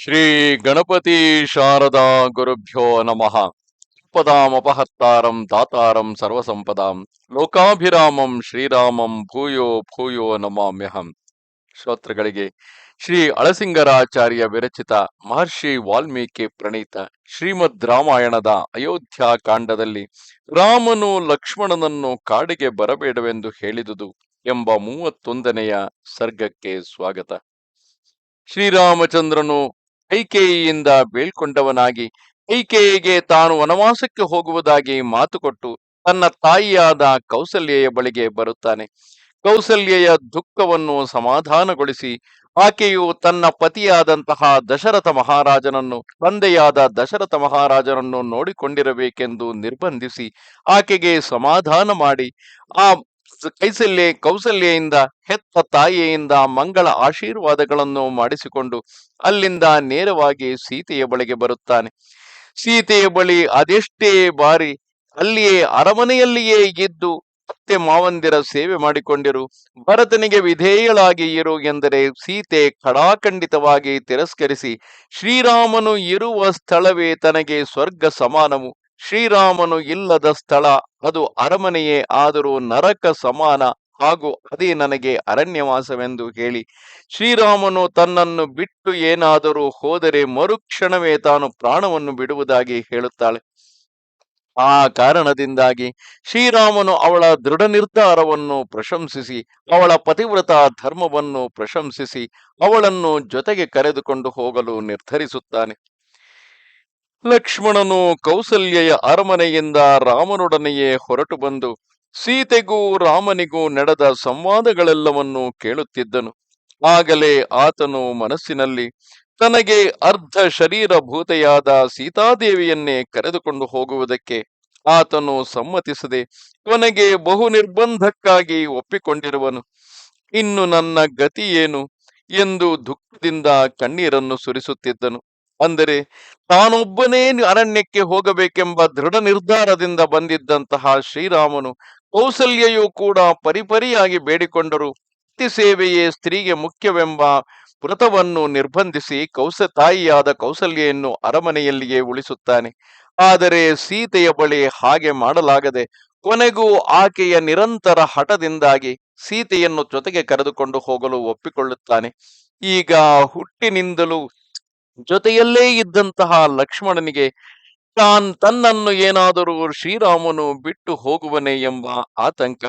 ಶ್ರೀ ಗಣಪತಿ ಶಾರದಾ ಗುರುಭ್ಯೋ ನಮಃ. ಪದಾಮಪಹತ್ತಾರಂ ದಾತಾರಂ ಸರ್ವಸಂಪದಾಂ. ಲೋಕಾಭಿರಾಮಂ ಶ್ರೀರಾಮಂ ಭೂಯೋ ಭೂಯೋ ನಮಾಮ್ಯಹಂ. ಶ್ರೋತೃಗಳಿಗೆ ಶ್ರೀ ಅಳಸಿಂಗರಾಚಾರ್ಯ ವಿರಚಿತ ಮಹರ್ಷಿ ವಾಲ್ಮೀಕಿ ಪ್ರಣೀತ ಶ್ರೀಮದ್ ರಾಮಾಯಣದ ಅಯೋಧ್ಯ ಕಾಂಡದಲ್ಲಿ ರಾಮನು ಲಕ್ಷ್ಮಣನನ್ನು ಕಾಡಿಗೆ ಬರಬೇಡವೆಂದು ಹೇಳಿದುದು ಎಂಬ ಮೂವತ್ತೊಂದನೆಯ ಸರ್ಗಕ್ಕೆ ಸ್ವಾಗತ. ಶ್ರೀರಾಮಚಂದ್ರನು ಕೈಕೇಯಿಯಿಂದ ಬೀಳ್ಕೊಂಡವನಾಗಿ, ಕೈಕೇಯಿಗೆ ತಾನು ವನವಾಸಕ್ಕೆ ಹೋಗುವುದಾಗಿ ಮಾತು ಕೊಟ್ಟು ತನ್ನ ತಾಯಿಯಾದ ಕೌಸಲ್ಯೆಯ ಬಳಿಗೆ ಬರುತ್ತಾನೆ. ಕೌಸಲ್ಯೆಯ ದುಃಖವನ್ನು ಸಮಾಧಾನಗೊಳಿಸಿ, ಆಕೆಯು ತನ್ನ ಪತಿಯಾದಂತಹ ದಶರಥ ಮಹಾರಾಜನನ್ನು, ತಂದೆಯಾದ ದಶರಥ ಮಹಾರಾಜನನ್ನು ನೋಡಿಕೊಂಡಿರಬೇಕೆಂದು ನಿರ್ಬಂಧಿಸಿ ಆಕೆಗೆ ಸಮಾಧಾನ ಮಾಡಿ, ಆ ಕೈಸಲ್ಯ, ಕೌಸಲ್ಯೆಯಿಂದ ಹೆತ್ತ ತಾಯಿಯಿಂದ ಮಂಗಳ ಆಶೀರ್ವಾದಗಳನ್ನು ಮಾಡಿಸಿಕೊಂಡು ಅಲ್ಲಿಂದ ನೇರವಾಗಿ ಸೀತೆಯ ಬಳಿಗೆ ಬರುತ್ತಾನೆ. ಸೀತೆಯ ಬಳಿ ಅದೆಷ್ಟೇ ಬಾರಿ ಅಲ್ಲಿಯೇ ಅರಮನೆಯಲ್ಲಿಯೇ ಇದ್ದು ಮತ್ತೆ ಮಾವಂದಿರ ಸೇವೆ ಮಾಡಿಕೊಂಡಿರು. ಭರತನಿಗೆ ವಿಧೇಯಳಾಗಿ ಇರು ಎಂದರೆ ಸೀತೆ ಖಡಾಖಂಡಿತವಾಗಿ ತಿರಸ್ಕರಿಸಿ ಶ್ರೀರಾಮನು ಇರುವ ಸ್ಥಳವೇ ತನಗೆ ಸ್ವರ್ಗ ಸಮಾನವು. ಶ್ರೀರಾಮನು ಇಲ್ಲದ ಸ್ಥಳ, ಅದು ಅರಮನೆಯೇ, ಆದರೂ ನರಕ ಸಮಾನ ಹಾಗೂ ಅದೇ ನನಗೆ ಅರಣ್ಯವಾಸವೆಂದು ಹೇಳಿ. ಶ್ರೀರಾಮನು ತನ್ನನ್ನು ಬಿಟ್ಟು ಏನಾದರೂ ಹೋದರೆ ಮರುಕ್ಷಣವೇ ತಾನು ಪ್ರಾಣವನ್ನು ಬಿಡುವುದಾಗಿ ಹೇಳುತ್ತಾಳೆ. ಆ ಕಾರಣದಿಂದಾಗಿ ಶ್ರೀರಾಮನು ಅವಳ ದೃಢ ನಿರ್ಧಾರವನ್ನು ಪ್ರಶಂಸಿಸಿ, ಅವಳ ಪತಿವ್ರತ ಧರ್ಮವನ್ನು ಪ್ರಶಂಸಿಸಿ, ಅವಳನ್ನು ಜೊತೆಗೆ ಕರೆದುಕೊಂಡು ಹೋಗಲು ನಿರ್ಧರಿಸುತ್ತಾನೆ. ಲಕ್ಷ್ಮಣನು ಕೌಸಲ್ಯೆಯ ಅರಮನೆಯಿಂದ ರಾಮನೊಡನೆಯೇ ಹೊರಟು ಬಂದು ಸೀತೆಗೂ ರಾಮನಿಗೂ ನಡೆದ ಸಂವಾದಗಳೆಲ್ಲವನ್ನೂ ಕೇಳುತ್ತಿದ್ದನು. ಆಗಲೇ ಆತನು ಮನಸ್ಸಿನಲ್ಲಿ ತನಗೆ ಅರ್ಧ ಶರೀರ ಭೂತೆಯಾದ ಸೀತಾದೇವಿಯನ್ನೇ ಕರೆದುಕೊಂಡು ಹೋಗುವುದಕ್ಕೆ ಆತನು ಸಮ್ಮತಿಸದೆ ಕೊನೆಗೆ ಬಹು ನಿರ್ಬಂಧಕ್ಕಾಗಿ ಒಪ್ಪಿಕೊಂಡಿರುವನು. ಇನ್ನು ನನ್ನ ಗತಿ ಏನು? ಎಂದು ದುಃಖದಿಂದ ಕಣ್ಣೀರನ್ನು ಸುರಿಸುತ್ತಿದ್ದನು. ಅಂದರೆ ತಾನೊಬ್ಬನೇ ಅರಣ್ಯಕ್ಕೆ ಹೋಗಬೇಕೆಂಬ ದೃಢ ನಿರ್ಧಾರದಿಂದ ಬಂದಿದ್ದಂತಹ ಶ್ರೀರಾಮನು ಕೌಸಲ್ಯೆಯೂ ಕೂಡ ಪರಿಪರಿಯಾಗಿ ಬೇಡಿಕೊಂಡರು. ಪತಿ ಸೇವೆಯೇ ಸ್ತ್ರೀಗೆ ಮುಖ್ಯವೆಂಬ ವ್ರತವನ್ನು ನಿರ್ಬಂಧಿಸಿ ಕೌಸ ತಾಯಿಯಾದ ಕೌಸಲ್ಯೆಯನ್ನು ಅರಮನೆಯಲ್ಲಿಯೇ ಉಳಿಸುತ್ತಾನೆ. ಆದರೆ ಸೀತೆಯ ಬಳಿ ಹಾಗೆ ಮಾಡಲಾಗದೆ ಕೊನೆಗೂ ಆಕೆಯ ನಿರಂತರ ಹಠದಿಂದಾಗಿ ಸೀತೆಯನ್ನು ಜೊತೆಗೆ ಕರೆದುಕೊಂಡು ಹೋಗಲು ಒಪ್ಪಿಕೊಳ್ಳುತ್ತಾನೆ. ಈಗ ಹುಟ್ಟಿನಿಂದಲೂ ಜೊತೆಯಲ್ಲೇ ಇದ್ದಂತಹ ಲಕ್ಷ್ಮಣನಿಗೆ ತಾನ್ ತನ್ನನ್ನು ಏನಾದರೂ ಶ್ರೀರಾಮನು ಬಿಟ್ಟು ಹೋಗುವನೆ ಎಂಬ ಆತಂಕ.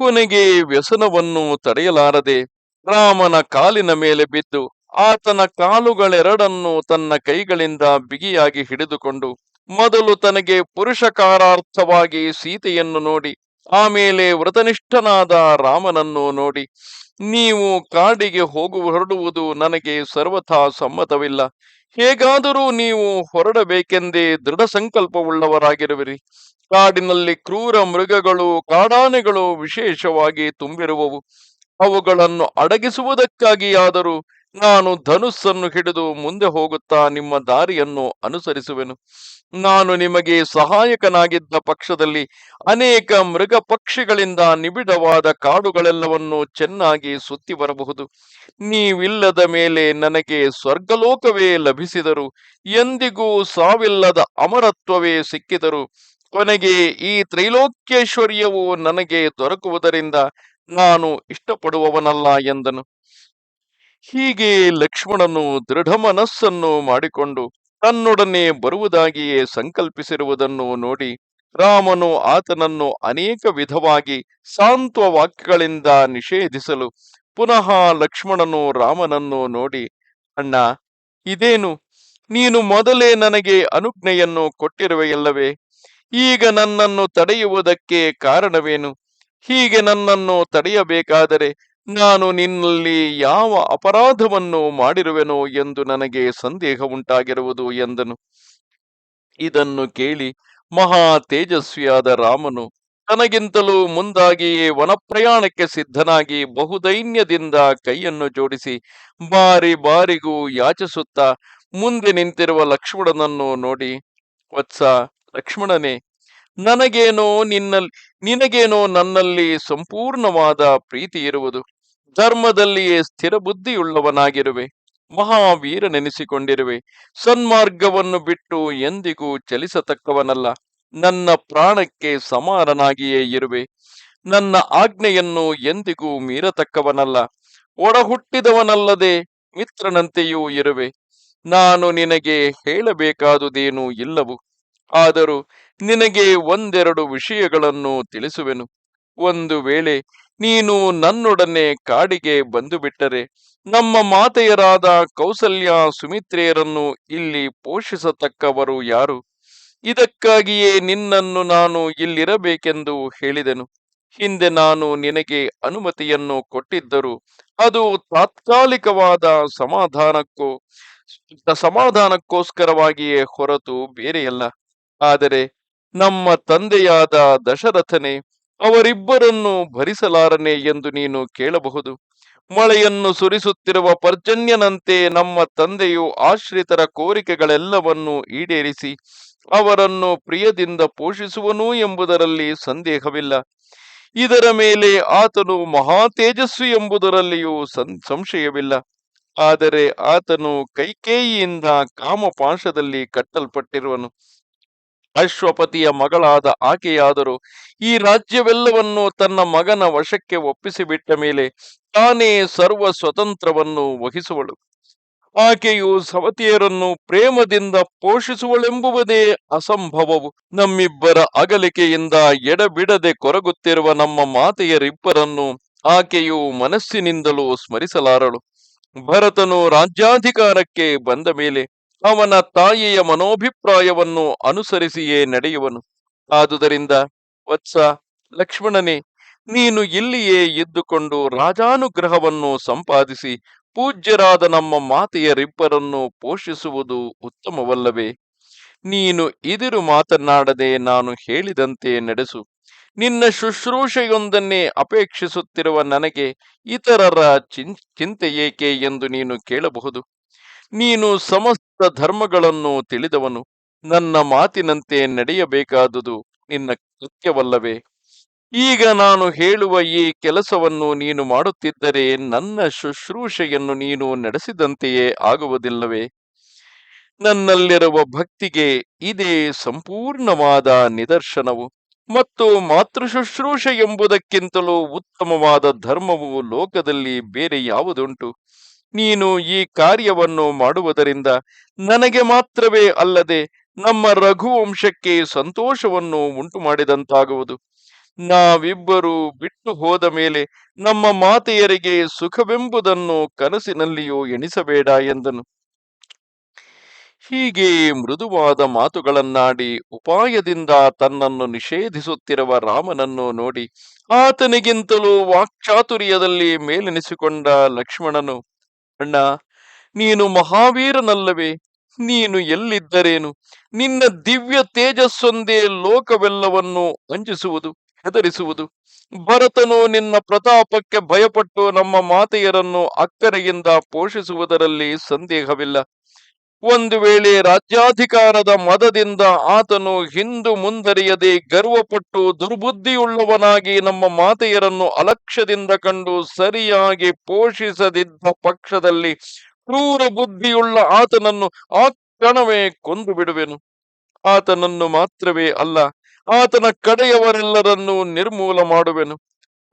ಕೊನೆಗೆ ವ್ಯಸನವನ್ನು ತಡೆಯಲಾರದೆ ರಾಮನ ಕಾಲಿನ ಮೇಲೆ ಬಿದ್ದು ಆತನ ಕಾಲುಗಳೆರಡನ್ನು ತನ್ನ ಕೈಗಳಿಂದ ಬಿಗಿಯಾಗಿ ಹಿಡಿದುಕೊಂಡು ಮೊದಲು ತನಗೆ ಪುರುಷಕಾರಾರ್ಥವಾಗಿ ಸೀತೆಯನ್ನು ನೋಡಿ ಆಮೇಲೆ ವ್ರತನಿಷ್ಠನಾದ ರಾಮನನ್ನು ನೋಡಿ, ನೀವು ಕಾಡಿಗೆ ಹೋಗು, ಹೊರಡುವುದು ನನಗೆ ಸರ್ವಥಾ ಸಮ್ಮತವಿಲ್ಲ. ಹೇಗಾದರೂ ನೀವು ಹೊರಡಬೇಕೆಂದೇ ದೃಢ ಸಂಕಲ್ಪವುಳ್ಳವರಾಗಿರುವಿರಿ. ಕಾಡಿನಲ್ಲಿ ಕ್ರೂರ ಮೃಗಗಳು, ಕಾಡಾನೆಗಳು ವಿಶೇಷವಾಗಿ ತುಂಬಿರುವವು. ಅವುಗಳನ್ನು ಅಡಗಿಸುವುದಕ್ಕಾಗಿಯಾದರೂ ನಾನು ಧನುಸ್ಸನ್ನು ಹಿಡಿದು ಮುಂದೆ ಹೋಗುತ್ತಾ ನಿಮ್ಮ ದಾರಿಯನ್ನು ಅನುಸರಿಸುವೆನು. ನಾನು ನಿಮಗೆ ಸಹಾಯಕನಾಗಿದ್ದ ಪಕ್ಷದಲ್ಲಿ ಅನೇಕ ಮೃಗ ಪಕ್ಷಿಗಳಿಂದ ನಿಬಿಡವಾದ ಕಾಡುಗಳೆಲ್ಲವನ್ನು ಚೆನ್ನಾಗಿ ಸುತ್ತಿ ಬರಬಹುದು. ನೀವಿಲ್ಲದ ಮೇಲೆ ನನಗೆ ಸ್ವರ್ಗಲೋಕವೇ ಲಭಿಸಿದರು. ಎಂದಿಗೂ ಸಾವಿಲ್ಲದ ಅಮರತ್ವವೇ ಸಿಕ್ಕಿದರು. ಕೊನೆಗೆ ಈ ತ್ರೈಲೋಕ್ಯೈಶ್ವರ್ಯವು ನನಗೆ ದೊರಕುವುದರಿಂದ ನಾನು ಇಷ್ಟಪಡುವವನಲ್ಲ ಎಂದನು. ಹೀಗೆ ಲಕ್ಷ್ಮಣನು ದೃಢ ಮನಸ್ಸನ್ನು ಮಾಡಿಕೊಂಡು ತನ್ನೊಡನೆ ಬರುವುದಾಗಿಯೇ ಸಂಕಲ್ಪಿಸಿರುವುದನ್ನು ನೋಡಿ ರಾಮನು ಆತನನ್ನು ಅನೇಕ ವಿಧವಾಗಿ ಸಾಂತ್ವ ವಾಕ್ಯಗಳಿಂದ ನಿಷೇಧಿಸಲು ಪುನಃ ಲಕ್ಷ್ಮಣನು ರಾಮನನ್ನು ನೋಡಿ, ಅಣ್ಣ, ಇದೇನು? ನೀನು ಮೊದಲೇ ನನಗೆ ಅನುಜ್ಞೆಯನ್ನು ಕೊಟ್ಟಿರುವೆಯಲ್ಲವೇ? ಈಗ ನನ್ನನ್ನು ತಡೆಯುವುದಕ್ಕೆ ಕಾರಣವೇನು? ಹೀಗೆ ನನ್ನನ್ನು ತಡೆಯಬೇಕಾದರೆ ನಾನು ನಿನ್ನಲ್ಲಿ ಯಾವ ಅಪರಾಧವನ್ನು ಮಾಡಿರುವೆನೋ ಎಂದು ನನಗೆ ಸಂದೇಹ ಉಂಟಾಗಿರುವುದು ಎಂದನು. ಇದನ್ನು ಕೇಳಿ ಮಹಾ ತೇಜಸ್ವಿಯಾದ ರಾಮನು ತನಗಿಂತಲೂ ಮುಂದಾಗಿಯೇ ವನಪ್ರಯಾಣಕ್ಕೆ ಸಿದ್ಧನಾಗಿ ಬಹುದೈನ್ಯದಿಂದ ಕೈಯನ್ನು ಜೋಡಿಸಿ ಬಾರಿ ಬಾರಿಗೂ ಯಾಚಿಸುತ್ತಾ ಮುಂದೆ ನಿಂತಿರುವ ಲಕ್ಷ್ಮಣನನ್ನು ನೋಡಿ, ವತ್ಸ ಲಕ್ಷ್ಮಣನೇ, ನನಗೇನೋ ನಿನ್ನಲ್ಲಿ ನಿನಗೇನೋ ನನ್ನಲ್ಲಿ ಸಂಪೂರ್ಣವಾದ ಪ್ರೀತಿ ಇರುವುದು. ಧರ್ಮದಲ್ಲಿಯೇ ಸ್ಥಿರ ಬುದ್ಧಿಯುಳ್ಳವನಾಗಿರುವೆ ಮಹಾವೀರನೆನಿಸಿಕೊಂಡಿರುವೆ ಸನ್ಮಾರ್ಗವನ್ನು ಬಿಟ್ಟು ಎಂದಿಗೂ ಚಲಿಸತಕ್ಕವನಲ್ಲ. ನನ್ನ ಪ್ರಾಣಕ್ಕೆ ಸಮಾನನಾಗಿಯೇ ಇರುವೆ. ನನ್ನ ಆಜ್ಞೆಯನ್ನು ಎಂದಿಗೂ ಮೀರತಕ್ಕವನಲ್ಲ. ಒಡಹುಟ್ಟಿದವನಲ್ಲದೆ ಮಿತ್ರನಂತೆಯೂ ಇರುವೆ. ನಾನು ನಿನಗೆ ಹೇಳಬೇಕಾದುದೇನೂ ಇಲ್ಲವು. ಆದರೂ ನಿನಗೆ ಒಂದೆರಡು ವಿಷಯಗಳನ್ನು ತಿಳಿಸುವೆನು. ಒಂದು ವೇಳೆ ನೀನು ನನ್ನೊಡನೆ ಕಾಡಿಗೆ ಬಂದು ಬಿಟ್ಟರೆ ನಮ್ಮ ಮಾತೆಯರಾದ ಕೌಸಲ್ಯ ಸುಮಿತ್ರೆಯರನ್ನು ಇಲ್ಲಿ ಪೋಷಿಸತಕ್ಕವರು ಯಾರು? ಇದಕ್ಕಾಗಿಯೇ ನಿನ್ನನ್ನು ನಾನು ಇಲ್ಲಿರಬೇಕೆಂದು ಹೇಳಿದೆನು. ಹಿಂದೆ ನಾನು ನಿನಗೆ ಅನುಮತಿಯನ್ನು ಕೊಟ್ಟಿದ್ದರು ಅದು ತಾತ್ಕಾಲಿಕವಾದ ಸಮಾಧಾನಕ್ಕೂ, ಸಮಾಧಾನಕ್ಕೋಸ್ಕರವಾಗಿಯೇ ಹೊರತು ಬೇರೆಯಲ್ಲ. ಆದರೆ ನಮ್ಮ ತಂದೆಯಾದ ದಶರಥನೇ ಅವರಿಬ್ಬರನ್ನು ಭರಿಸಲಾರನೆ ಎಂದು ನೀನು ಕೇಳಬಹುದು. ಮಳೆಯನ್ನು ಸುರಿಸುತ್ತಿರುವ ಪರ್ಜನ್ಯನಂತೆ ನಮ್ಮ ತಂದೆಯು ಆಶ್ರಿತರ ಕೋರಿಕೆಗಳೆಲ್ಲವನ್ನೂ ಈಡೇರಿಸಿ ಅವರನ್ನು ಪ್ರಿಯದಿಂದ ಪೋಷಿಸುವನು ಎಂಬುದರಲ್ಲಿ ಸಂದೇಹವಿಲ್ಲ. ಇದರ ಮೇಲೆ ಆತನು ಮಹಾ ತೇಜಸ್ವಿ ಎಂಬುದರಲ್ಲಿಯೂ ಸಂಶಯವಿಲ್ಲ. ಆದರೆ ಆತನು ಕೈಕೇಯಿಯಿಂದ ಕಾಮಪಾಶದಲ್ಲಿ ಕಟ್ಟಲ್ಪಟ್ಟಿರುವನು. ಅಶ್ವಪತಿಯ ಮಗಳಾದ ಆಕೆಯಾದರೂ ಈ ರಾಜ್ಯವೆಲ್ಲವನ್ನು ತನ್ನ ಮಗನ ವಶಕ್ಕೆ ಒಪ್ಪಿಸಿಬಿಟ್ಟ ಮೇಲೆ ತಾನೇ ಸರ್ವ ಸ್ವತಂತ್ರವನ್ನು ವಹಿಸುವಳು. ಆಕೆಯು ಸವತಿಯರನ್ನು ಪ್ರೇಮದಿಂದ ಪೋಷಿಸುವಳೆಂಬುವುದೇ ಅಸಂಭವವು. ನಮ್ಮಿಬ್ಬರ ಅಗಲಿಕೆಯಿಂದ ಎಡಬಿಡದೆ ಕೊರಗುತ್ತಿರುವ ನಮ್ಮ ಮಾತೆಯರಿಬ್ಬರನ್ನು ಆಕೆಯು ಮನಸ್ಸಿನಿಂದಲೂ ಸ್ಮರಿಸಲಾರಳು. ಭರತನು ರಾಜ್ಯಾಧಿಕಾರಕ್ಕೆ ಬಂದ ಮೇಲೆ ಅವನ ತಾಯಿಯ ಮನೋಭಿಪ್ರಾಯವನ್ನು ಅನುಸರಿಸಿಯೇ ನಡೆಯುವನು. ಆದುದರಿಂದ, ವತ್ಸ, ಲಕ್ಷ್ಮಣನೇ, ನೀನು ಇಲ್ಲಿಯೇ ಇದ್ದುಕೊಂಡು ರಾಜಾನುಗ್ರಹವನ್ನು ಸಂಪಾದಿಸಿ, ಪೂಜ್ಯರಾದ ನಮ್ಮ ಮಾತೆಯರಿಬ್ಬರನ್ನು ಪೋಷಿಸುವುದು ಉತ್ತಮವಲ್ಲವೇ? ನೀನು ಇದಿರು ಮಾತನಾಡದೆ ನಾನು ಹೇಳಿದಂತೆ ನಡೆಸು. ನಿನ್ನ ಶುಶ್ರೂಷೆಯೊಂದನ್ನೇ ಅಪೇಕ್ಷಿಸುತ್ತಿರುವ ನನಗೆ ಇತರರ ಚಿಂತೆ ಏಕೆ ಎಂದು ನೀನು ಕೇಳಬಹುದು? ನೀನು ಸಮಸ್ತ ಧರ್ಮಗಳನ್ನು ತಿಳಿದವನು. ನನ್ನ ಮಾತಿನಂತೆ ನಡೆಯಬೇಕಾದುದು ನಿನ್ನ ಕೃತ್ಯವಲ್ಲವೇ? ಈಗ ನಾನು ಹೇಳುವ ಈ ಕೆಲಸವನ್ನು ನೀನು ಮಾಡುತ್ತಿದ್ದರೆ ನನ್ನ ಶುಶ್ರೂಷೆಯನ್ನು ನೀನು ನಡೆಸಿದಂತೆಯೇ ಆಗುವುದಿಲ್ಲವೇ? ನನ್ನಲ್ಲಿರುವ ಭಕ್ತಿಗೆ ಇದೇ ಸಂಪೂರ್ಣವಾದ ನಿದರ್ಶನವು. ಮತ್ತು ಮಾತೃಶುಶ್ರೂಷೆ ಎಂಬುದಕ್ಕಿಂತಲೂ ಉತ್ತಮವಾದ ಧರ್ಮವು ಲೋಕದಲ್ಲಿ ಬೇರೆ ಯಾವುದುಂಟು? ನೀನು ಈ ಕಾರ್ಯವನ್ನು ಮಾಡುವುದರಿಂದ ನನಗೆ ಮಾತ್ರವೇ ಅಲ್ಲದೆ ನಮ್ಮ ರಘುವಂಶಕ್ಕೆ ಸಂತೋಷವನ್ನು ಉಂಟು ಮಾಡಿದಂತಾಗುವುದು ನಾವಿಬ್ಬರು ಬಿಟ್ಟು ಹೋದ ಮೇಲೆ ನಮ್ಮ ಮಾತೆಯರಿಗೆ ಸುಖವೆಂಬುದನ್ನು ಕನಸಿನಲ್ಲಿಯೂ ಎಣಿಸಬೇಡ ಎಂದನು. ಹೀಗೆ ಮೃದುವಾದ ಮಾತುಗಳನ್ನಾಡಿ ಉಪಾಯದಿಂದ ತನ್ನನ್ನು ನಿಷೇಧಿಸುತ್ತಿರುವ ರಾಮನನ್ನು ನೋಡಿ ಆತನಿಗಿಂತಲೂ ವಾಕ್ಚಾತುರ್ಯದಲ್ಲಿ ಮೇಲೆನಿಸಿಕೊಂಡ ಲಕ್ಷ್ಮಣನು ಅಣ್ಣ, ನೀನು ಮಹಾವೀರನಲ್ಲವೇ? ನೀನು ಎಲ್ಲಿದ್ದರೇನು? ನಿನ್ನ ದಿವ್ಯ ತೇಜಸ್ಸೊಂದೇ ಲೋಕವೆಲ್ಲವನ್ನು ಅಂಜಿಸುವುದು ಹೆದರಿಸುವುದು. ಭರತನು ನಿನ್ನ ಪ್ರತಾಪಕ್ಕೆ ಭಯಪಟ್ಟು ನಮ್ಮ ಮಾತೆಯರನ್ನು ಅಕ್ಕರೆಯಿಂದ ಪೋಷಿಸುವುದರಲ್ಲಿ ಸಂದೇಹವಿಲ್ಲ. ಒಂದು ವೇಳೆ ರಾಜ್ಯಾಧಿಕಾರದ ಮದದಿಂದ ಆತನು ಹಿಂದು ಮುಂದರಿಯದೆ ಗರ್ವಪಟ್ಟು ದುರ್ಬುದ್ಧಿಯುಳ್ಳವನಾಗಿ ನಮ್ಮ ಮಾತೆಯರನ್ನು ಅಲಕ್ಷ್ಯದಿಂದ ಕಂಡು ಸರಿಯಾಗಿ ಪೋಷಿಸದಿದ್ದ ಪಕ್ಷದಲ್ಲಿ ಕ್ರೂರ ಬುದ್ಧಿಯುಳ್ಳ ಆತನನ್ನು ಆ ಕ್ಷಣವೇ ಕೊಂದು ಬಿಡುವೆನು. ಆತನನ್ನು ಮಾತ್ರವೇ ಅಲ್ಲ, ಆತನ ಕಡೆಯವರೆಲ್ಲರನ್ನೂ ನಿರ್ಮೂಲ ಮಾಡುವೆನು.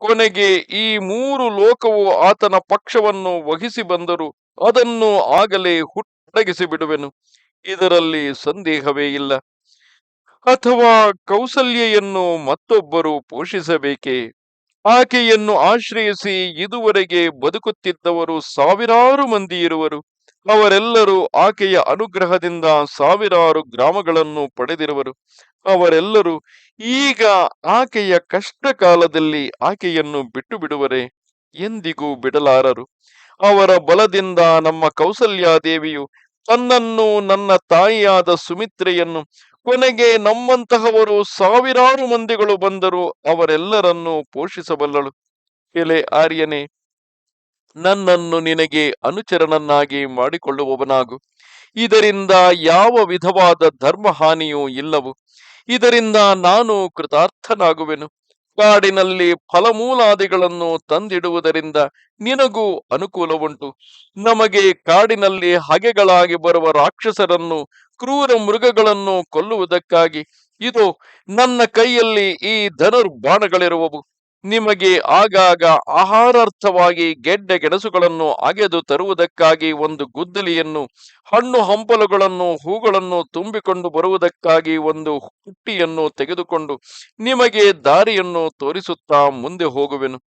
ಕೊನೆಗೆ ಈ ಮೂರು ಲೋಕವು ಆತನ ಪಕ್ಷವನ್ನು ವಹಿಸಿ ಬಂದರು ಅದನ್ನು ಆಗಲೇ ಹುಟ್ಟಡಗಿಸಿ ಬಿಡುವೆನು ಇದರಲ್ಲಿ ಸಂದೇಹವೇ ಇಲ್ಲ. ಅಥವಾ ಕೌಸಲ್ಯೆಯನ್ನು ಮತ್ತೊಬ್ಬರು ಪೋಷಿಸಬೇಕೇ? ಆಕೆಯನ್ನು ಆಶ್ರಯಿಸಿ ಇದುವರೆಗೆ ಬದುಕುತ್ತಿದ್ದವರು ಸಾವಿರಾರು ಮಂದಿ ಇರುವರು. ಅವರೆಲ್ಲರೂ ಆಕೆಯ ಅನುಗ್ರಹದಿಂದ ಸಾವಿರಾರು ಗ್ರಾಮಗಳನ್ನು ಪಡೆದಿರುವರು. ಅವರೆಲ್ಲರೂ ಈಗ ಆಕೆಯ ಕಷ್ಟ ಕಾಲದಲ್ಲಿ ಆಕೆಯನ್ನು ಬಿಟ್ಟು ಬಿಡುವರೆ ಎಂದಿಗೂ ಬಿಡಲಾರರು. ಅವರ ಬಲದಿಂದ ನಮ್ಮ ಕೌಸಲ್ಯಾದೇವಿಯು ತನ್ನನ್ನು ನನ್ನ ತಾಯಿಯಾದ ಸುಮಿತ್ರೆಯನ್ನು ಕೊನೆಗೆ ನಮ್ಮಂತಹವರು ಸಾವಿರಾರು ಮಂದಿಗಳು ಬಂದರು ಅವರೆಲ್ಲರನ್ನು ಪೋಷಿಸಬಲ್ಲಳು. ಎಲೆ ಆರ್ಯನೇ, ನನ್ನನ್ನು ನಿನಗೆ ಅನುಚರನನ್ನಾಗಿ ಮಾಡಿಕೊಳ್ಳುವವನಾಗು. ಇದರಿಂದ ಯಾವ ವಿಧವಾದ ಧರ್ಮ ಹಾನಿಯೂ ಇಲ್ಲವು. ಇದರಿಂದ ನಾನು ಕೃತಾರ್ಥನಾಗುವೆನು. ಕಾಡಿನಲ್ಲಿ ಫಲಮೂಲಾದಿಗಳನ್ನು ತಂದಿಡುವುದರಿಂದ ನಿನಗೂ ಅನುಕೂಲವುಂಟು. ನಮಗೆ ಕಾಡಿನಲ್ಲಿ ಹಗೆಗಳಾಗಿ ಬರುವ ರಾಕ್ಷಸರನ್ನು, ಕ್ರೂರ ಮೃಗಗಳನ್ನು ಕೊಲ್ಲುವುದಕ್ಕಾಗಿ, ಇದು, ನನ್ನ ಕೈಯಲ್ಲಿ ಈ ಧನುರ್ಬಾಣಗಳಿರುವವು. ನಿಮಗೆ ಆಗಾಗ ಆಹಾರಾರ್ಥವಾಗಿ ಗೆಡ್ಡೆ ಗೆಣಸುಗಳನ್ನು ಅಗೆದು ತರುವುದಕ್ಕಾಗಿ ಒಂದು ಗುದ್ದಲಿಯನ್ನು, ಹಣ್ಣು ಹಂಪಲುಗಳನ್ನು, ಹೂಗಳನ್ನು ತುಂಬಿಕೊಂಡು ಬರುವುದಕ್ಕಾಗಿ ಒಂದು ಹುಟ್ಟಿಯನ್ನು ತೆಗೆದುಕೊಂಡು ನಿಮಗೆ ದಾರಿಯನ್ನು ತೋರಿಸುತ್ತಾ ಮುಂದೆ ಹೋಗುವೆನು.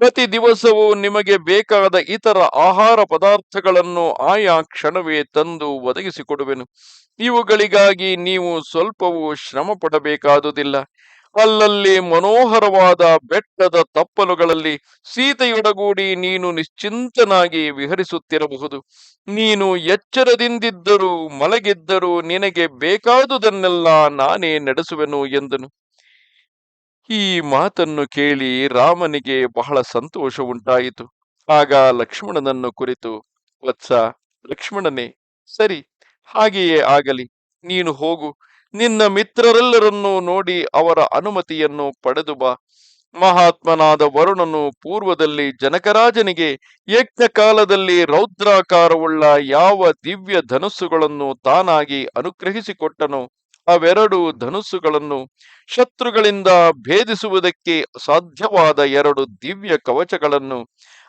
ಪ್ರತಿ ದಿವಸವೂ ನಿಮಗೆ ಬೇಕಾದ ಇತರ ಆಹಾರ ಪದಾರ್ಥಗಳನ್ನು ಆಯಾ ಕ್ಷಣವೇ ತಂದು ಒದಗಿಸಿಕೊಡುವೆನು. ಇವುಗಳಿಗಾಗಿ ನೀವು ಸ್ವಲ್ಪವೂ ಶ್ರಮ ಪಡಬೇಕಾದುದಿಲ್ಲ ಅಲ್ಲಲ್ಲಿ ಮನೋಹರವಾದ ಬೆಟ್ಟದ ತಪ್ಪಲುಗಳಲ್ಲಿ ಸೀತೆಯೊಡಗೂಡಿ ನೀನು ನಿಶ್ಚಿಂತನಾಗಿ ವಿಹರಿಸುತ್ತಿರಬಹುದು. ನೀನು ಎಚ್ಚರದಿಂದಿದ್ದರೂ ಮಲಗಿದ್ದರೂ ನಿನಗೆ ಬೇಕಾದುದನ್ನೆಲ್ಲ ನಾನೇ ನಡೆಸುವೆನು ಎಂದನು. ಈ ಮಾತನ್ನು ಕೇಳಿ ರಾಮನಿಗೆ ಬಹಳ ಸಂತೋಷ ಉಂಟಾಯಿತು ಆಗ ಲಕ್ಷ್ಮಣನನ್ನು ಕುರಿತು, ವತ್ಸ, ಲಕ್ಷ್ಮಣನೇ, ಸರಿ, ಹಾಗೆಯೇ ಆಗಲಿ, ನೀನು ಹೋಗು. ನಿನ್ನ ಮಿತ್ರರೆಲ್ಲರನ್ನೂ ನೋಡಿ ಅವರ ಅನುಮತಿಯನ್ನು ಪಡೆದು ಬಾ. ಮಹಾತ್ಮನಾದ ವರುಣನು ಪೂರ್ವದಲ್ಲಿ ಜನಕರಾಜನಿಗೆ ಯಜ್ಞ ಕಾಲದಲ್ಲಿ ರೌದ್ರಾಕಾರವುಳ್ಳ ಯಾವ ದಿವ್ಯ ಧನುಸ್ಸುಗಳನ್ನು ತಾನಾಗಿ ಅನುಗ್ರಹಿಸಿಕೊಟ್ಟನು ಅವೆರಡು ಧನುಸ್ಸುಗಳನ್ನು ಶತ್ರುಗಳಿಂದ ಭೇದಿಸುವುದಕ್ಕೆ ಸಾಧ್ಯವಾದ ಎರಡು ದಿವ್ಯ ಕವಚಗಳನ್ನು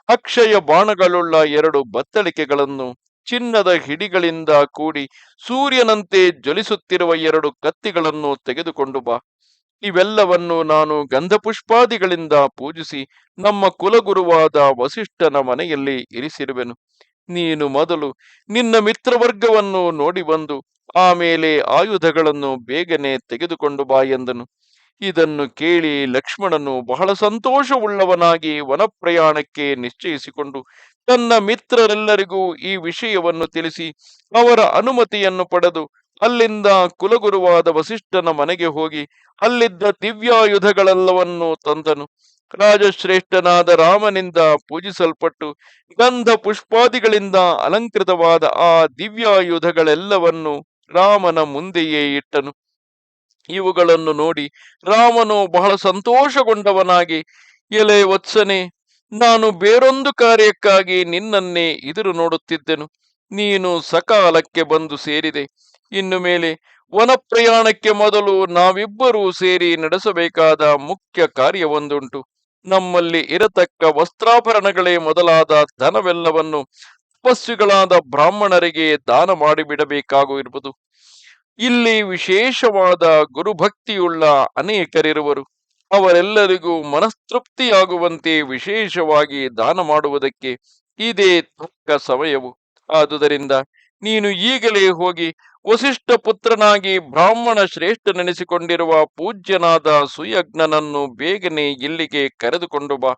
ಅಕ್ಷಯ ಬಾಣಗಳುಳ್ಳ ಎರಡು ಬತ್ತಳಿಕೆಗಳನ್ನು ಚಿನ್ನದ ಹಿಡಿಗಳಿಂದ ಕೂಡಿ ಸೂರ್ಯನಂತೆ ಜ್ವಲಿಸುತ್ತಿರುವ ಎರಡು ಕತ್ತಿಗಳನ್ನು ತೆಗೆದುಕೊಂಡು ಬಾ. ಇವೆಲ್ಲವನ್ನು ನಾನು ಗಂಧಪುಷ್ಪಾದಿಗಳಿಂದ ಪೂಜಿಸಿ ನಮ್ಮ ಕುಲಗುರುವಾದ ವಸಿಷ್ಠನ ಮನೆಯಲ್ಲಿ ಇರಿಸಿರುವೆನು. ನೀನು ಮೊದಲು ನಿನ್ನ ಮಿತ್ರವರ್ಗವನ್ನು ನೋಡಿ ಬಂದು ಆಮೇಲೆ ಆಯುಧಗಳನ್ನು ಬೇಗನೆ ತೆಗೆದುಕೊಂಡು ಬಾ ಎಂದನು. ಇದನ್ನು ಕೇಳಿ ಲಕ್ಷ್ಮಣನು ಬಹಳ ಸಂತೋಷವುಳ್ಳವನಾಗಿ ವನಪ್ರಯಾಣಕ್ಕೆ ನಿಶ್ಚಯಿಸಿಕೊಂಡು ತನ್ನ ಮಿತ್ರರೆಲ್ಲರಿಗೂ ಈ ವಿಷಯವನ್ನು ತಿಳಿಸಿ ಅವರ ಅನುಮತಿಯನ್ನು ಪಡೆದು ಅಲ್ಲಿಂದ ಕುಲಗುರುವಾದ ವಸಿಷ್ಠನ ಮನೆಗೆ ಹೋಗಿ ಅಲ್ಲಿದ್ದ ದಿವ್ಯಾಯುಧಗಳೆಲ್ಲವನ್ನೂ ತಂದನು. ರಾಜಶ್ರೇಷ್ಠನಾದ ರಾಮನಿಂದ ಪೂಜಿಸಲ್ಪಟ್ಟು ಗಂಧ ಪುಷ್ಪಾದಿಗಳಿಂದ ಅಲಂಕೃತವಾದ ಆ ದಿವ್ಯಾಯುಧಗಳೆಲ್ಲವನ್ನು ರಾಮನ ಮುಂದೆಯೇ ಇಟ್ಟನು. ಇವುಗಳನ್ನು ನೋಡಿ ರಾಮನು ಬಹಳ ಸಂತೋಷಗೊಂಡವನಾಗಿ, ಎಲೆ ವತ್ಸನೆ ನಾನು ಬೇರೊಂದು ಕಾರ್ಯಕ್ಕಾಗಿ ನಿನ್ನನ್ನೇ ಎದುರು ನೋಡುತ್ತಿದ್ದೆನು. ನೀನು ಸಕಾಲಕ್ಕೆ ಬಂದು ಸೇರಿದೆ. ಇನ್ನು ಮೇಲೆ ವನ ಪ್ರಯಾಣಕ್ಕೆ ಮೊದಲು ನಾವಿಬ್ಬರೂ ಸೇರಿ ನಡೆಸಬೇಕಾದ ಮುಖ್ಯ ಕಾರ್ಯವೊಂದುಂಟು. ನಮ್ಮಲ್ಲಿ ಇರತಕ್ಕ ವಸ್ತ್ರಾಭರಣಗಳೇ ಮೊದಲಾದ ಧನವೆಲ್ಲವನ್ನು ತಪಸ್ವಿಗಳಾದ ಬ್ರಾಹ್ಮಣರಿಗೆ ದಾನ ಮಾಡಿಬಿಡಬೇಕಾಗಿರುವುದು ಇಲ್ಲಿ ವಿಶೇಷವಾದ ಗುರುಭಕ್ತಿಯುಳ್ಳ ಅನೇಕರಿರುವರು. ಅವರೆಲ್ಲರಿಗೂ ಮನಸ್ತೃಪ್ತಿಯಾಗುವಂತೆ ವಿಶೇಷವಾಗಿ ದಾನ ಮಾಡುವುದಕ್ಕೆ ಇದೇ ತಕ್ಕ ಸಮಯವು. ಆದುದರಿಂದ ನೀನು ಈಗಲೇ ಹೋಗಿ ವಸಿಷ್ಠ ಪುತ್ರನಾಗಿ ಬ್ರಾಹ್ಮಣ ಶ್ರೇಷ್ಠನೆನಿಸಿಕೊಂಡಿರುವ ಪೂಜ್ಯನಾದ ಸುಯಜ್ಞನನ್ನು ಬೇಗನೆ ಇಲ್ಲಿಗೆ ಕರೆದುಕೊಂಡು ಬಾ.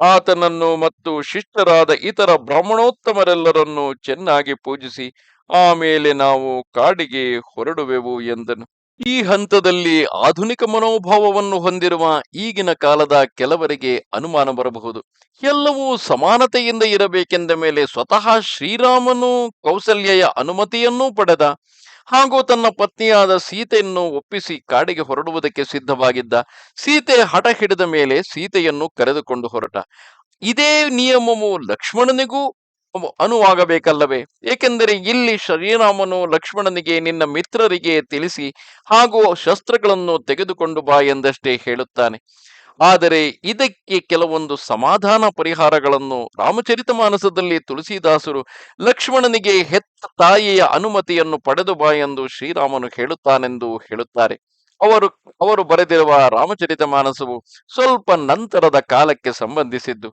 ಆತನನ್ನು ಮತ್ತು ಶಿಷ್ಟರಾದ ಇತರ ಬ್ರಾಹ್ಮಣೋತ್ತಮರೆಲ್ಲರನ್ನು ಚೆನ್ನಾಗಿ ಪೂಜಿಸಿ, ಆಮೇಲೆ ನಾವು ಕಾಡಿಗೆ ಹೊರಡುವೆವು ಎಂದನು. ಈ ಹಂತದಲ್ಲಿ ಆಧುನಿಕ ಮನೋಭಾವವನ್ನು ಹೊಂದಿರುವ ಈಗಿನ ಕಾಲದ ಕೆಲವರಿಗೆ ಅನುಮಾನ ಬರಬಹುದು. ಎಲ್ಲವೂ ಸಮಾನತೆಯಿಂದ ಇರಬೇಕೆಂದ ಮೇಲೆ ಸ್ವತಃ ಶ್ರೀರಾಮನು ಕೌಸಲ್ಯೆಯ ಅನುಮತಿಯನ್ನೂ ಪಡೆದ. ಹಾಗೂ ತನ್ನ ಪತ್ನಿಯಾದ ಸೀತೆಯನ್ನು ಒಪ್ಪಿಸಿ ಕಾಡಿಗೆ ಹೊರಡುವುದಕ್ಕೆ ಸಿದ್ಧವಾಗಿದ್ದ. ಸೀತೆ ಹಠ ಹಿಡಿದ ಮೇಲೆ ಸೀತೆಯನ್ನು ಕರೆದುಕೊಂಡು ಹೊರಟ. ಇದೇ ನಿಯಮವು ಲಕ್ಷ್ಮಣನಿಗೂ ಅನುವಾಗಬೇಕಲ್ಲವೇ? ಏಕೆಂದರೆ ಇಲ್ಲಿ ಶ್ರೀರಾಮನು ಲಕ್ಷ್ಮಣನಿಗೆ ನಿನ್ನ ಮಿತ್ರರಿಗೆ ತಿಳಿಸಿ ಹಾಗೂ ಶಸ್ತ್ರಗಳನ್ನು ತೆಗೆದುಕೊಂಡು ಬಾ ಎಂದಷ್ಟೇ ಹೇಳುತ್ತಾನೆ. ಆದರೆ ಇದಕ್ಕೆ ಕೆಲವೊಂದು ಸಮಾಧಾನ ಪರಿಹಾರಗಳನ್ನು ರಾಮಚರಿತ ಮಾನಸದಲ್ಲಿ ತುಳಸಿದಾಸರು ಲಕ್ಷ್ಮಣನಿಗೆ ಹೆತ್ತ ತಾಯಿಯ ಅನುಮತಿಯನ್ನು ಪಡೆದು ಬಾ ಎಂದು ಶ್ರೀರಾಮನು ಹೇಳುತ್ತಾನೆಂದು ಹೇಳುತ್ತಾರೆ. ಅವರು ಅವರು ಬರೆದಿರುವ ರಾಮಚರಿತ ಮಾನಸವು ಸ್ವಲ್ಪ ನಂತರದ ಕಾಲಕ್ಕೆ ಸಂಬಂಧಿಸಿದ್ದು.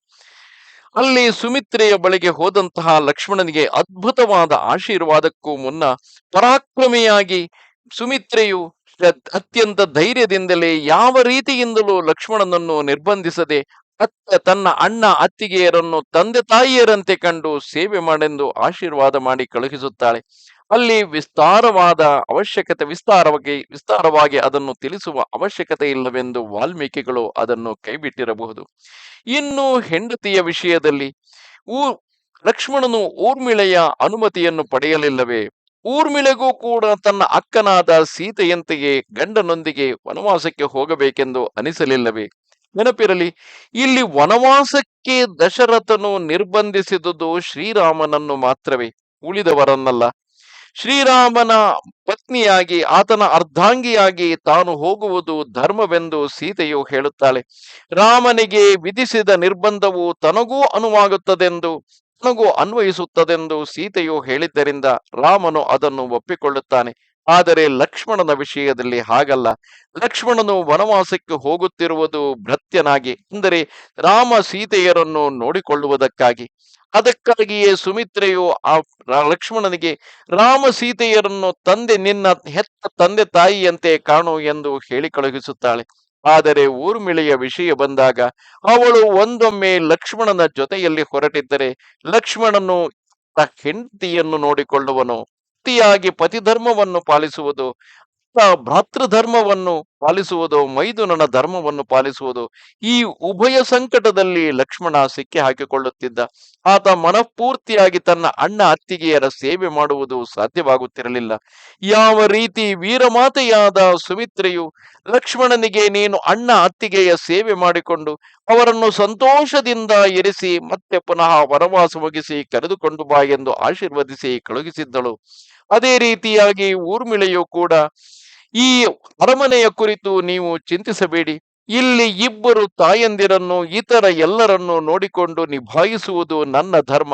ಅಲ್ಲಿ ಸುಮಿತ್ರೆಯ ಬಳಿಗೆ ಹೋದಂತಹ ಲಕ್ಷ್ಮಣನಿಗೆ ಅದ್ಭುತವಾದ ಆಶೀರ್ವಾದಕ್ಕೂ ಮುನ್ನ ಪರಾಕ್ರಮಿಯಾಗಿ ಸುಮಿತ್ರೆಯು ಅತ್ಯಂತ ಧೈರ್ಯದಿಂದಲೇ ಯಾವ ರೀತಿಯಿಂದಲೂ ಲಕ್ಷ್ಮಣನನ್ನು ನಿರ್ಬಂಧಿಸದೆ ಅತ್ತ ತನ್ನ ಅಣ್ಣ ಅತ್ತಿಗೆಯರನ್ನು ತಂದೆ ತಾಯಿಯರಂತೆ ಕಂಡು ಸೇವೆ ಮಾಡೆಂದು ಆಶೀರ್ವಾದ ಮಾಡಿ ಕಳುಹಿಸುತ್ತಾಳೆ. ಅಲ್ಲಿ ವಿಸ್ತಾರವಾದ ಅವಶ್ಯಕತೆ, ವಿಸ್ತಾರವಾಗಿ ವಿಸ್ತಾರವಾಗಿ ಅದನ್ನು ತಿಳಿಸುವ ಅವಶ್ಯಕತೆ ಇಲ್ಲವೆಂದು ವಾಲ್ಮೀಕಿಗಳು ಅದನ್ನು ಕೈಬಿಟ್ಟಿರಬಹುದು. ಇನ್ನು ಹೆಂಡತಿಯ ವಿಷಯದಲ್ಲಿ ಊ, ಲಕ್ಷ್ಮಣನು ಊರ್ಮಿಳೆಯ ಅನುಮತಿಯನ್ನು ಪಡೆಯಲಿಲ್ಲವೇ? ಊರ್ಮಿಳೆಗೂ ಕೂಡ ತನ್ನ ಅಕ್ಕನಾದ ಸೀತೆಯಂತೆಯೇ ಗಂಡನೊಂದಿಗೆ ವನವಾಸಕ್ಕೆ ಹೋಗಬೇಕೆಂದು ಅನಿಸಲಿಲ್ಲವೇ? ನೆನಪಿರಲಿ, ಇಲ್ಲಿ ವನವಾಸಕ್ಕೆ ದಶರಥನು ನಿರ್ಬಂಧಿಸಿದುದು ಶ್ರೀರಾಮನನ್ನು ಮಾತ್ರವೇ, ಉಳಿದವರನ್ನಲ್ಲ. ಶ್ರೀರಾಮನ ಪತ್ನಿಯಾಗಿ, ಆತನ ಅರ್ಧಾಂಗಿಯಾಗಿ ತಾನು ಹೋಗುವುದು ಧರ್ಮವೆಂದು ಸೀತೆಯು ಹೇಳುತ್ತಾಳೆ. ರಾಮನಿಗೆ ವಿಧಿಸಿದ ನಿರ್ಬಂಧವು ತನಗೂ ಅನುವಾಗುತ್ತದೆಂದು, ತನಗೂ ಅನ್ವಯಿಸುತ್ತದೆಂದು ಸೀತೆಯು ಹೇಳಿದ್ದರಿಂದ ರಾಮನು ಅದನ್ನು ಒಪ್ಪಿಕೊಳ್ಳುತ್ತಾನೆ. ಆದರೆ ಲಕ್ಷ್ಮಣನ ವಿಷಯದಲ್ಲಿ ಹಾಗಲ್ಲ. ಲಕ್ಷ್ಮಣನು ವನವಾಸಕ್ಕೆ ಹೋಗುತ್ತಿರುವುದು ಭೃತ್ಯನಾಗಿ ಅಂದರೆ ರಾಮ ಸೀತೆಯರನ್ನು ನೋಡಿಕೊಳ್ಳುವುದಕ್ಕಾಗಿ. ಅದಕ್ಕಾಗಿಯೇ ಸುಮಿತ್ರೆಯು ಆ ಲಕ್ಷ್ಮಣನಿಗೆ, ರಾಮ ಸೀತೆಯರನ್ನು ತಂದೆ ನಿನ್ನ ಹೆತ್ತ ತಂದೆ ತಾಯಿಯಂತೆ ಕಾಣು ಎಂದು ಹೇಳಿ ಕಳುಹಿಸುತ್ತಾಳೆ. ಆದರೆ ಊರ್ಮಿಳೆಯ ವಿಷಯ ಬಂದಾಗ, ಅವಳು ಒಂದೊಮ್ಮೆ ಲಕ್ಷ್ಮಣನ ಜೊತೆಯಲ್ಲಿ ಹೊರಟಿದ್ದರೆ, ಲಕ್ಷ್ಮಣನು ಹೆಂಡತಿಯನ್ನು ನೋಡಿಕೊಳ್ಳುವನು. ಪತಿಧರ್ಮವನ್ನು ಪಾಲಿಸುವುದು ಭ್ರಾತೃಧರ್ಮವನ್ನು ಪಾಲಿಸುವುದು, ಮೈದುನನ ಧರ್ಮವನ್ನು ಪಾಲಿಸುವುದು, ಈ ಉಭಯ ಸಂಕಟದಲ್ಲಿ ಲಕ್ಷ್ಮಣ ಸಿಕ್ಕಿ ಹಾಕಿಕೊಳ್ಳುತ್ತಿದ್ದ. ಆತ ಮನಃಪೂರ್ತಿಯಾಗಿ ತನ್ನ ಅಣ್ಣ ಅತ್ತಿಗೆಯರ ಸೇವೆ ಮಾಡುವುದು ಸಾಧ್ಯವಾಗುತ್ತಿರಲಿಲ್ಲ. ಯಾವ ರೀತಿ ವೀರಮಾತೆಯಾದ ಸುಮಿತ್ರೆಯು ಲಕ್ಷ್ಮಣನಿಗೆ, ನೀನು ಅಣ್ಣ ಅತ್ತಿಗೆಯ ಸೇವೆ ಮಾಡಿಕೊಂಡು ಅವರನ್ನು ಸಂತೋಷದಿಂದ ಇರಿಸಿ, ಮತ್ತೆ ಪುನಃ ವನವಾಸ ಮುಗಿಸಿ ಕರೆದುಕೊಂಡು ಬಾ ಎಂದು ಆಶೀರ್ವದಿಸಿ ಕಳುಹಿಸಿದ್ದಳು. ಅದೇ ರೀತಿಯಾಗಿ ಊರ್ಮಿಳೆಯು ಕೂಡ ಈ ಅರಮನೆಯ ಕುರಿತು ನೀವು ಚಿಂತಿಸಬೇಡಿ. ಇಲ್ಲಿ ಇಬ್ಬರು ತಾಯಂದಿರನ್ನು, ಇತರ ಎಲ್ಲರನ್ನು ನೋಡಿಕೊಂಡು ನಿಭಾಯಿಸುವುದು ನನ್ನ ಧರ್ಮ.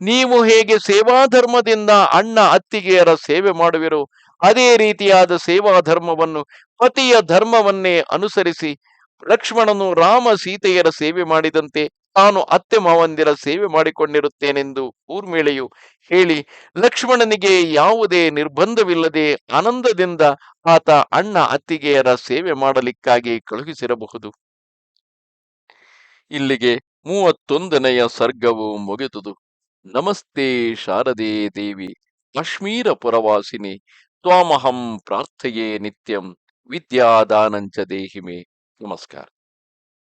ನೀವು ಹೇಗೆ ಸೇವಾ ಧರ್ಮದಿಂದ ಅಣ್ಣ ಅತ್ತಿಗೆಯರ ಸೇವೆ ಮಾಡುವಿರೋ, ಅದೇ ರೀತಿಯಾದ ಸೇವಾ ಧರ್ಮವನ್ನು ಪತಿಯ ಧರ್ಮವನ್ನೇ ಅನುಸರಿಸಿ, ಲಕ್ಷ್ಮಣನು ರಾಮ ಸೀತೆಯರ ಸೇವೆ ಮಾಡಿದಂತೆ ತಾನು ಅತ್ತೆ ಮಾವಂದಿರ ಸೇವೆ ಮಾಡಿಕೊಂಡಿರುತ್ತೇನೆಂದು ಊರ್ಮಿಳೆಯು ಹೇಳಿ, ಲಕ್ಷ್ಮಣನಿಗೆ ಯಾವುದೇ ನಿರ್ಬಂಧವಿಲ್ಲದೆ ಆನಂದದಿಂದ ಆತ ಅಣ್ಣ ಅತ್ತಿಗೆಯರ ಸೇವೆ ಮಾಡಲಿಕ್ಕಾಗಿ ಕಳುಹಿಸಿರಬಹುದು. ಇಲ್ಲಿಗೆ ಮೂವತ್ತೊಂದನೆಯ ಸರ್ಗವು ಮುಗಿತುದು ನಮಸ್ತೆ ಶಾರದೆ ದೇವಿ, ಕಾಶ್ಮೀರ ಪುರವಾಸಿನಿ, ತ್ವಾಮಹಂ ಪ್ರಾರ್ಥೆಯೇ ನಿತ್ಯಂ ವಿದ್ಯಾದಾನಂಚ ದೇಹಿಮೆ. ನಮಸ್ಕಾರ.